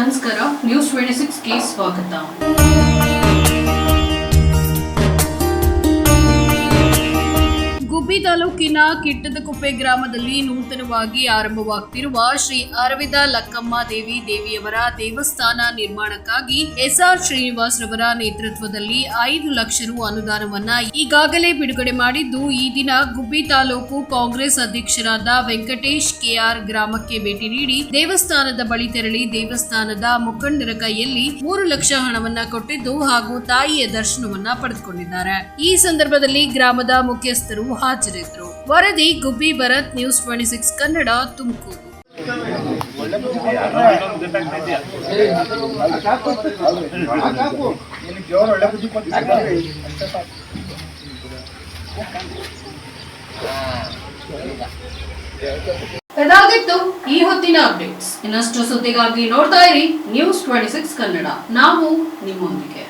ನಮಸ್ಕಾರ news twenty ಸಿಕ್ಸ್ಗೆ ಸ್ವಾಗತ. ಗುಬ್ಬಿ ತಾಲೂಕಿನ ಕಿಟ್ಟದಕುಪ್ಪೆ ಗ್ರಾಮದಲ್ಲಿ ನೂತನವಾಗಿ ಆರಂಭವಾಗ್ತಿರುವ ಶ್ರೀ ಅರವಿಂದ ಲಕ್ಕಮ್ಮ ದೇವಿ ದೇವಿಯವರ ದೇವಸ್ಥಾನ ನಿರ್ಮಾಣಕ್ಕಾಗಿ ಎಸ್ಆರ್ ಶ್ರೀನಿವಾಸ್ ರವರ ನೇತೃತ್ವದಲ್ಲಿ ಐದು ಲಕ್ಷ ರು ಅನುದಾನವನ್ನ ಈಗಾಗಲೇ ಬಿಡುಗಡೆ ಮಾಡಿದ್ದು, ಈ ದಿನ ಗುಬ್ಬಿ ತಾಲೂಕು ಕಾಂಗ್ರೆಸ್ ಅಧ್ಯಕ್ಷರಾದ ವೆಂಕಟೇಶ್ ಕೆಆರ್ ಗ್ರಾಮಕ್ಕೆ ಭೇಟಿ ನೀಡಿ ದೇವಸ್ಥಾನದ ಬಳಿ ತೆರಳಿ ದೇವಸ್ಥಾನದ ಮುಖಂಡರ ಕೈಯಲ್ಲಿ ಮೂರು ಲಕ್ಷ ಹಣವನ್ನ ಕೊಟ್ಟಿದ್ದು ಹಾಗೂ ತಾಯಿಯ ದರ್ಶನವನ್ನ ಪಡೆದುಕೊಂಡಿದ್ದಾರೆ. ಈ ಸಂದರ್ಭದಲ್ಲಿ ಗ್ರಾಮದ ಮುಖ್ಯಸ್ಥರು ವರದಿ Gubbi Bharat news twenty six Kannada, Tumakuru. ಇದಾಗಿತ್ತು ಈ ಹೊತ್ತಿನ ಅಪ್ಡೇಟ್ಸ್ ಇನ್ನಷ್ಟು ಸುದ್ದಿಗಾಗಿ ನೋಡ್ತಾ ಇರಿ ನ್ಯೂಸ್ ಟ್ವೆಂಟಿ ಸಿಕ್ಸ್ ಕನ್ನಡ. ನಾವು ನಿಮ್ಮೊಂದಿಗೆ.